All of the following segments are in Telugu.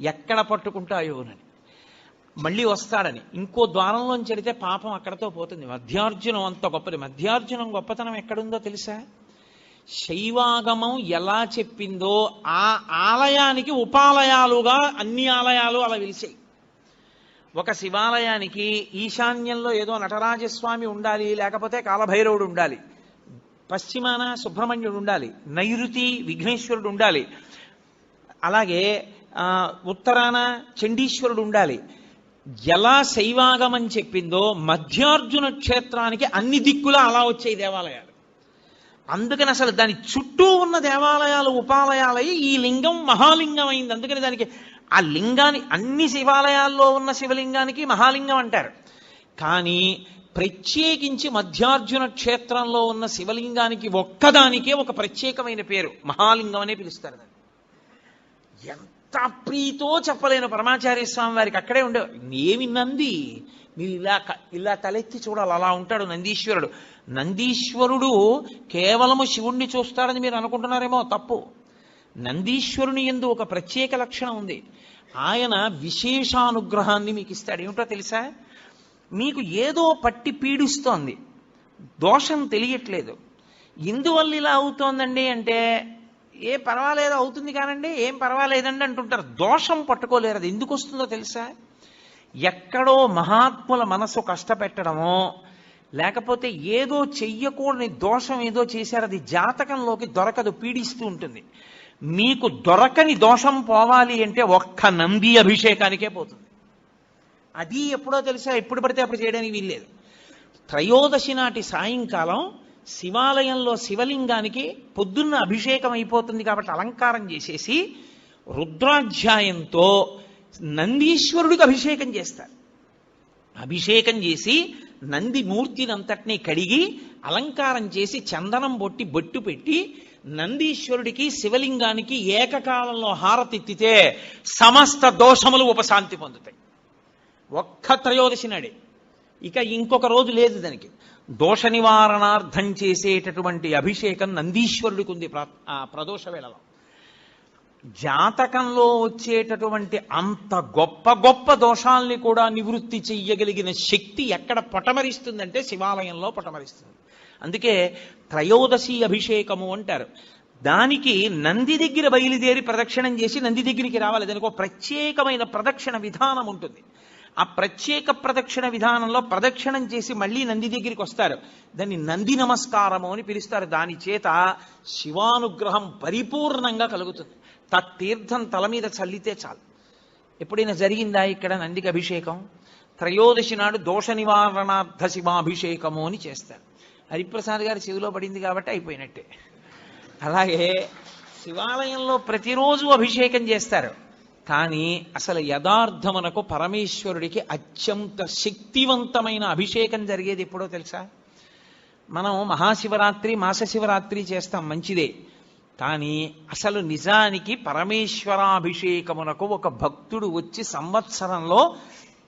ఎక్కడ పట్టుకుంటాయోనని మళ్ళీ వస్తాడని. ఇంకో ద్వారంలోంచి చెడితే పాపం అక్కడతో పోతుంది. మధ్యార్జునం అంత గొప్పది. మధ్యార్జునం గొప్పతనం ఎక్కడుందో తెలుసా? శైవాగమం ఎలా చెప్పిందో ఆ ఆలయానికి ఉపాలయాలుగా అన్ని ఆలయాలు అలా విలిచాయి ఒక శివాలయానికి ఈశాన్యంలో ఏదో నటరాజస్వామి ఉండాలి లేకపోతే కాలభైరవుడు ఉండాలి పశ్చిమాన సుబ్రహ్మణ్యుడు ఉండాలి నైరుతి విఘ్నేశ్వరుడు ఉండాలి. అలాగే ఉత్తరాన చండీశ్వరుడు ఉండాలి. ఎలా శైవాగమం చెప్పిందో మధ్యార్జున క్షేత్రానికి అన్ని దిక్కులా అలా వచ్చాయి దేవాలయాలు. అందుకని అసలు దాని చుట్టూ ఉన్న దేవాలయాలు ఉపాలయాలై ఈ లింగం మహాలింగం అయింది అందుకని దానికి ఆ లింగాన్ని అన్ని శివాలయాల్లో ఉన్న శివలింగానికి మహాలింగం అంటారు. కానీ ప్రత్యేకించి మధ్యార్జున క్షేత్రంలో ఉన్న శివలింగానికి ఒక్కదానికే ఒక ప్రత్యేకమైన పేరు మహాలింగం అనే పిలుస్తారు దాన్ని. ఎంత ప్రీతో చెప్పలేను పరమాచార్య స్వామి వారికి అక్కడే ఉండేవారు ఏమి నంది. మీరు ఇలా ఇలా తలెత్తి చూడాలి. అలా ఉంటాడు నందీశ్వరుడు. నందీశ్వరుడు కేవలము శివుణ్ణి చూస్తాడని మీరు అనుకుంటున్నారేమో తప్పు. నందీశ్వరుని ఎందు ఒక ప్రత్యేక లక్షణం ఉంది. ఆయన విశేషానుగ్రహాన్ని మీకు ఇస్తాడు. ఏమిటో తెలుసా? మీకు ఏదో పట్టి పీడిస్తోంది. దోషం తెలియట్లేదు. ఎందువల్ల ఇలా అవుతోందండి అంటే ఏ పర్వాలేదు అవుతుంది కానండి ఏం పర్వాలేదండి అంటుంటారు. దోషం పట్టుకోలేరు అది. ఎందుకు వస్తుందో తెలుసా? ఎక్కడో మహాత్ముల మనసు కష్టపెట్టడమో లేకపోతే ఏదో చెయ్యకూడని దోషం ఏదో చేశారు అది జాతకంలోకి దొరకదు పీడిస్తూ ఉంటుంది. మీకు దొరకని దోషం పోవాలి అంటే ఒక్క నంది అభిషేకానికే పోతుంది. అది ఎప్పుడో తెలుసా? ఎప్పుడు పడితే అప్పుడు చేయడానికి వీల్లేదు. త్రయోదశి నాటి సాయంకాలం శివాలయంలో శివలింగానికి పొద్దున్న అభిషేకం అయిపోతుంది కాబట్టి అలంకారం చేసేసి రుద్రాధ్యాయంతో నందీశ్వరుడికి అభిషేకం చేస్తారు. అభిషేకం చేసి నంది మూర్తినంతటినీ కడిగి అలంకారం చేసి చందనం బొట్టి బొట్టు పెట్టి నందీశ్వరుడికి శివలింగానికి ఏకకాలంలో హారతిత్తితే సమస్త దోషములు ఉపశాంతి పొందుతాయి. ఒక్క త్రయోదశి నాడే. ఇక ఇంకొక రోజు లేదు దానికి. దోష నివారణార్థం చేసేటటువంటి అభిషేకం నందీశ్వరుడికి ఉంది ప్రదోష వేళలో. జాతకంలో వచ్చేటటువంటి అంత గొప్ప గొప్ప దోషాల్ని కూడా నివృత్తి చెయ్యగలిగిన శక్తి ఎక్కడ పటమరిస్తుందంటే శివాలయంలో పటమరిస్తుంది. అందుకే త్రయోదశి అభిషేకము అంటారు. దానికి నంది దగ్గర బయలుదేరి ప్రదక్షిణం చేసి నంది దగ్గరికి రావాలి. దానికి ఒక ప్రత్యేకమైన ప్రదక్షిణ విధానం ఉంటుంది. ఆ ప్రత్యేక ప్రదక్షిణ విధానంలో ప్రదక్షిణం చేసి మళ్ళీ నంది దగ్గరికి వస్తారు. దాన్ని నంది నమస్కారము అని పిలుస్తారు. దాని చేత శివానుగ్రహం పరిపూర్ణంగా కలుగుతుంది. తత్తీర్థం తల మీద చల్లితే చాలు. ఎప్పుడైనా జరిగిందా ఇక్కడ నందికి అభిషేకం? త్రయోదశి నాడు దోష నివారణార్థ శివాభిషేకము అని చేస్తారు. హరిప్రసాద్ గారి చెవిలో పడింది కాబట్టి అయిపోయినట్టే. అలాగే శివాలయంలో ప్రతిరోజు అభిషేకం చేస్తారు. కానీ అసలు యథార్థమునకు పరమేశ్వరుడికి అత్యంత శక్తివంతమైన అభిషేకం జరిగేది ఎప్పుడో తెలుసా? మనం మహాశివరాత్రి మాస శివరాత్రి చేస్తాం మంచిదే. కానీ అసలు నిజానికి పరమేశ్వరాభిషేకమునకు ఒక భక్తుడు వచ్చి సంవత్సరంలో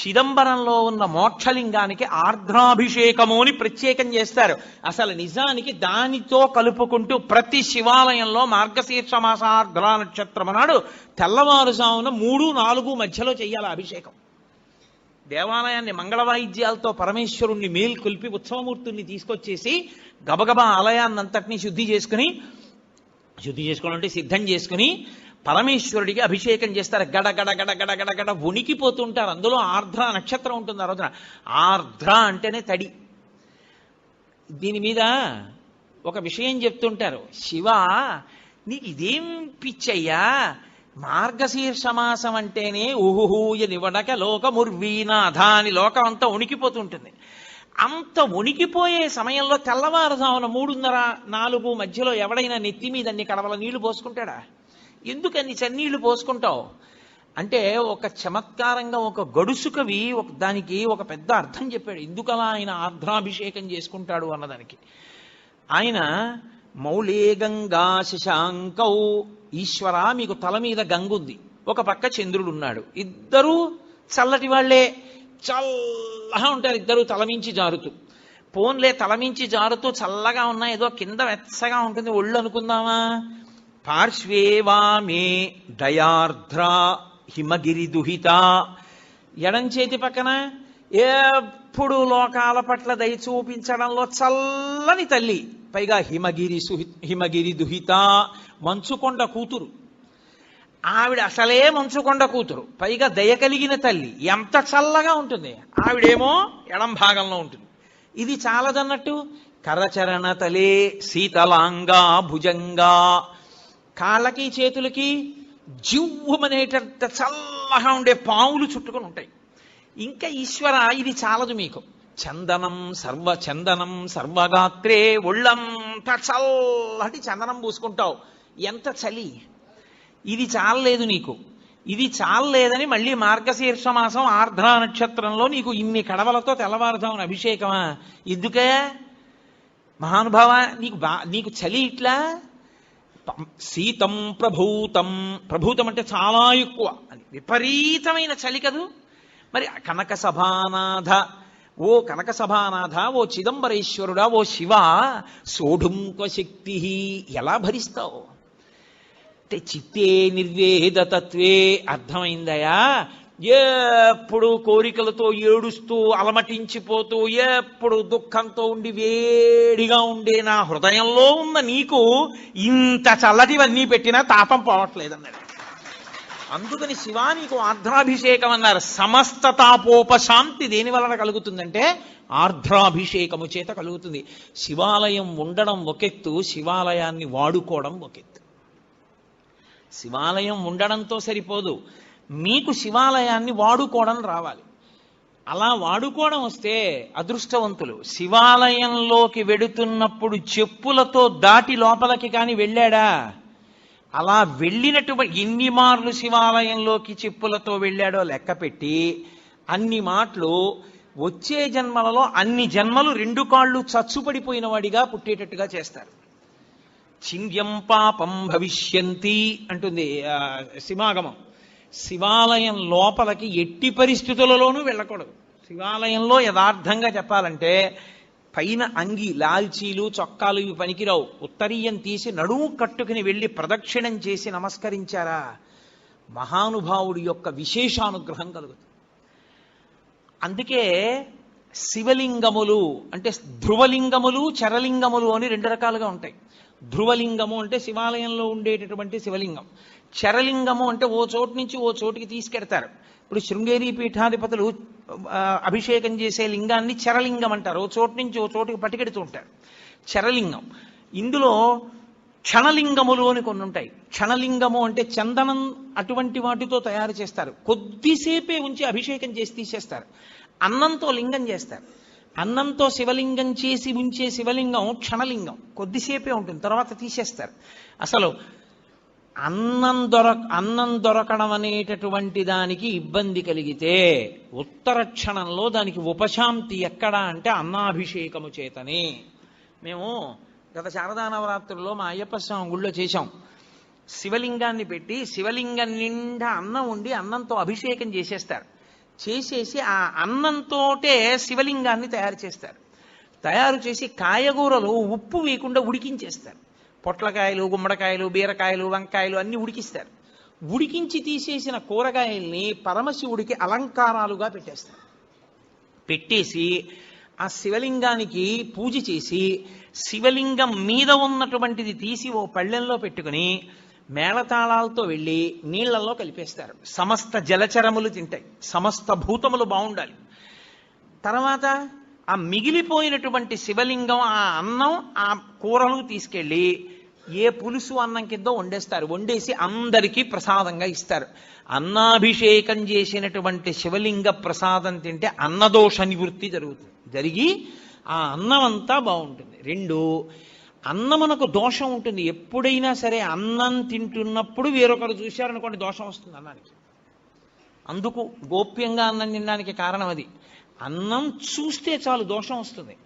చిదంబరంలో ఉన్న మోక్షలింగానికి ఆర్ద్రాభిషేకము అని ప్రత్యేకం చేస్తారు. అసలు నిజానికి దానితో కలుపుకుంటూ ప్రతి శివాలయంలో మార్గశీర్ష మాసార్ద్రా నక్షత్రం నాడు తెల్లవారుజామున మూడు నాలుగు మధ్యలో చేయాలి అభిషేకం. దేవాలయాన్ని మంగళ వాయిద్యాలతో పరమేశ్వరుణ్ణి మేల్కొల్పి ఉత్సవమూర్తుల్ని తీసుకొచ్చేసి గబగబా ఆలయాన్నంతటినీ శుద్ధి చేసుకుని శుద్ధి చేసుకోవాలంటే సిద్ధం చేసుకుని పరమేశ్వరుడికి అభిషేకం చేస్తారు. గడ గడ గడ గడ గడ గడ వణికిపోతుంటారు అందులో ఆర్ద్ర నక్షత్రం ఉంటుంది ఆ రోజున. ఆర్ద్ర అంటేనే తడి. దీని మీద ఒక విషయం చెప్తుంటారు. శివ నీకు ఇదేం పిచ్చయ్యా? మార్గశీర్ష మాసం అంటేనే ఊహూయ నివడక లోకముర్వీనాథ అని లోకం అంతా ఉనికిపోతుంటుంది. అంత ఉనికిపోయే సమయంలో తెల్లవారుజామున మూడున్నర నాలుగు మధ్యలో ఎవడైనా నెత్తి మీద అన్ని కడవల నీళ్ళు పోసుకుంటాడా? ఎందుకని చన్నీళ్ళు పోసుకుంటావు? అంటే ఒక చమత్కారంగా ఒక గడుసు కవి ఒక దానికి ఒక పెద్ద అర్థం చెప్పాడు. ఎందుకలా ఆయన ఆర్ద్రాభిషేకం చేసుకుంటాడు అన్నదానికి. ఆయన మౌళే గంగా శశాంకౌ ఈశ్వర మీకు తల మీద గంగుంది ఒక పక్క చంద్రుడు ఉన్నాడు. ఇద్దరూ చల్లటి వాళ్ళే. చల్లగా ఉంటారు ఇద్దరు తలమించి జారుతూ. పోన్లే తలమించి జారుతూ చల్లగా ఉన్నా ఏదో కింద వెచ్చగా ఉంటుంది. ఒళ్ళు అనుకుందామా? పార్శ్వేవామే వామే హిమగిరి దుహిత ఎడం చేతి పక్కన ఎప్పుడు లోకాల పట్ల దయ చూపించడంలో చల్లని తల్లి పైగా హిమగిరి సుహి హిమగిరి దుహిత మంచుకొండ కూతురు. ఆవిడ అసలే మంచుకొండ కూతురు పైగా దయ కలిగిన తల్లి ఎంత చల్లగా ఉంటుంది. ఆవిడేమో ఎడం భాగంలో ఉంటుంది. ఇది చాలదన్నట్టు కరచరణ తలే శీతలాంగా భుజంగా కాళ్ళకి చేతులకి జివ్వమనేటంత చల్లగా ఉండే పాములు చుట్టుకొని ఉంటాయి. ఇంకా ఈశ్వర ఇది చాలదు మీకు. చందనం సర్వ చందనం సర్వగాత్రే ఒళ్ళంతా చల్లటి చందనం పూసుకుంటావు. ఎంత చలి? ఇది చాలలేదు నీకు. ఇది చాలలేదని మళ్ళీ మార్గశీర్ష మాసం ఆర్ధ్ర నక్షత్రంలో నీకు ఇన్ని కడవలతో తెల్లవారుదామని అభిషేకమా? ఎందుకే? మహానుభావ నీకు బా నీకు చలి ఇట్లా? శీతం ప్రభూతం ప్రభూతం. అంటే చాలా ఎక్కువ. అని విపరీతమైన చలి కదూ. మరి కనక సభానాథ ఓ కనక సభానాథ ఓ చిదంబరేశ్వరుడా ఓ శివ సోఢుంక శక్తి ఎలా భరిస్తావు? అంటే చిత్తే నిర్వేద తత్వే అర్థమైందయా? ఎప్పుడు కోరికలతో ఏడుస్తూ అలమటించిపోతూ ఎప్పుడు దుఃఖంతో ఉండి వేడిగా ఉండే నా హృదయంలో ఉన్న నీకు ఇంత చల్లటివన్నీ పెట్టినా తాపం పోవట్లేదన్నాడు. అందుకని శివా నీకు ఆర్ద్రాభిషేకం అన్నారు. సమస్త తాపోపశాంతి దేని వలన కలుగుతుందంటే ఆర్ద్రాభిషేకము చేత కలుగుతుంది. శివాలయం ఉండడం ఒకెత్తు శివాలయాన్ని వాడుకోవడం ఒకెత్తు. శివాలయం ఉండడంతో సరిపోదు. మీకు శివాలయాన్ని వాడుకోవడం రావాలి. అలా వాడుకోవడం వస్తే అదృష్టవంతులు. శివాలయంలోకి వెడుతున్నప్పుడు చెప్పులతో దాటి లోపలికి కాని వెళ్ళాడా? అలా వెళ్ళినటువంటి ఎన్ని మార్లు శివాలయంలోకి చెప్పులతో వెళ్ళాడో లెక్క పెట్టి అన్ని మాటలు వచ్చే జన్మలలో అన్ని జన్మలు రెండు కాళ్ళు చచ్చుపడిపోయిన వాడిగా పుట్టేటట్టుగా చేస్తారు. చింద్యం పాపం భవిష్యంతి అంటుంది ఆ, శివాలయం లోపలికి ఎట్టి పరిస్థితులలోనూ వెళ్ళకూడదు. శివాలయంలో యథార్థంగా చెప్పాలంటే పైన అంగి లాల్చీలు చొక్కాలు ఇవి పనికిరావు. ఉత్తరీయం తీసి నడుము కట్టుకుని వెళ్ళి ప్రదక్షిణం చేసి నమస్కరించారా? మహానుభావుడి యొక్క విశేషానుగ్రహం కలుగుతుంది. అందుకే శివలింగములు అంటే ధ్రువలింగములు చరలింగములు అని రెండు రకాలుగా ఉంటాయి. ధ్రువలింగము అంటే శివాలయంలో ఉండేటటువంటి శివలింగం. చరలింగము అంటే ఓ చోటు నుంచి ఓ చోటికి తీసుకెడతారు. ఇప్పుడు శృంగేరి పీఠాధిపతులు అభిషేకం చేసే లింగాన్ని చరలింగం అంటారు. ఓ చోటు నుంచి ఓ చోటుకి పట్టుకెడుతూ ఉంటారు. చరలింగం. ఇందులో క్షణలింగములు అని కొన్ని ఉంటాయి. క్షణలింగము అంటే చందనం అటువంటి వాటితో తయారు చేస్తారు. కొద్దిసేపే ఉంచి అభిషేకం చేసి తీసేస్తారు. అన్నంతో లింగం చేస్తారు. అన్నంతో శివలింగం చేసి ఉంచే శివలింగం క్షణలింగం. కొద్దిసేపే ఉంటుంది. తర్వాత తీసేస్తారు. అసలు అన్నం దొరక అన్నం దొరకడం అనేటటువంటి దానికి ఇబ్బంది కలిగితే ఉత్తర క్షణంలో దానికి ఉపశాంతి ఎక్కడా అంటే అన్నాభిషేకము చేతని. మేము గత శారదా నవరాత్రుల్లో మా అయ్యప్ప స్వామి గుళ్ళో చేశాం. శివలింగాన్ని పెట్టి శివలింగం నిండా అన్నం ఉండి అన్నంతో అభిషేకం చేసేస్తారు. చేసేసి ఆ అన్నంతోటే శివలింగాన్ని తయారు చేస్తారు. తయారు చేసి కాయగూరలు ఉప్పు వేయకుండా ఉడికించేస్తారు. పొట్లకాయలు గుమ్మడికాయలు బీరకాయలు వంకాయలు అన్ని ఉడికిస్తారు. ఉడికించి తీసేసిన కూరగాయల్ని పరమశివుడికి అలంకారాలుగా పెట్టేస్తారు. పెట్టేసి ఆ శివలింగానికి పూజ చేసి శివలింగం మీద ఉన్నటువంటిది తీసి ఓ పళ్ళెంలో పెట్టుకుని మేళతాళాలతో వెళ్ళి నీళ్ళలో కలిపేస్తారు. సమస్త జలచరములు తింటాయి. సమస్త భూతములు బాగుండాలి. తర్వాత ఆ మిగిలిపోయినటువంటి శివలింగం ఆ అన్నం ఆ కూరలు తీసుకెళ్ళి ఏ పులుసు అన్నం కింద వండేస్తారు? వండేసి అందరికీ ప్రసాదంగా ఇస్తారు. అన్నాభిషేకం చేసినటువంటి శివలింగ ప్రసాదం తింటే అన్నదోష నివృత్తి జరుగుతుంది. జరిగి ఆ అన్నం అంతా బాగుంటుంది. రెండు అన్నమునకు దోషం ఉంటుంది. ఎప్పుడైనా సరే అన్నం తింటున్నప్పుడు వేరొకరు చూశారనుకోండి దోషం వస్తుంది అన్నానికి. అందుకు గోప్యంగా అన్నం తినడానికి కారణం అది. అన్నం చూస్తే చాలు దోషం వస్తుంది.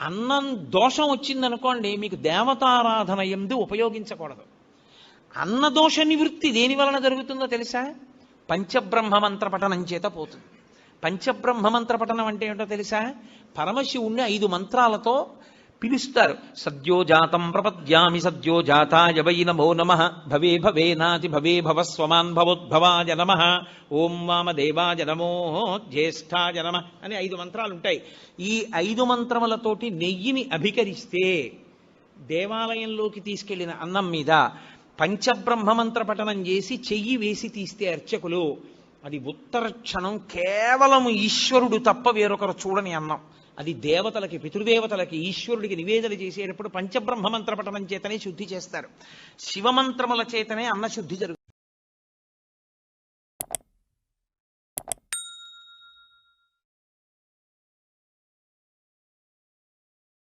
అన్నం దోషం వచ్చిందనుకోండి మీకు దేవతారాధన ఎందు ఉపయోగించకూడదు. అన్నదోష నివృత్తి దేని వలన జరుగుతుందో తెలుసా? పంచబ్రహ్మ మంత్ర పఠనం చేత పోతుంది. పంచబ్రహ్మ మంత్ర పఠనం అంటే ఏంటో తెలుసా? పరమశివుణ్ణి ఐదు మంత్రాలతో పిలుస్తారు. సద్యోజాతం ప్రపద్యామి సద్యోజాతాయ వై నమో నమ. భవే భవే నాతి భవే భవ స్వమాన్ భవోద్భవాయ నమ. ఓం వామదేవాయ నమో జ్యేష్ఠాయ నమ అని ఐదు మంత్రాలు ఉంటాయి ఈ ఐదు మంత్రములతోటి నెయ్యిని అభికరిస్తే దేవాలయంలోకి తీసుకెళ్ళిన అన్నం మీద పంచబ్రహ్మమంత్ర పఠనం చేసి చెయ్యి వేసి తీస్తే అర్చకులు అది ఉత్తర క్షణం కేవలం ఈశ్వరుడు తప్ప వేరొకరు చూడని అన్నం. అది దేవతలకి పితృదేవతలకి ఈశ్వరుడికి నివేదన చేసేటప్పుడు పంచబ్రహ్మమంత్ర పఠనం చేతనే శుద్ధి చేస్తారు. శివమంత్రముల చేతనే అన్న శుద్ధి జరుగుతుంది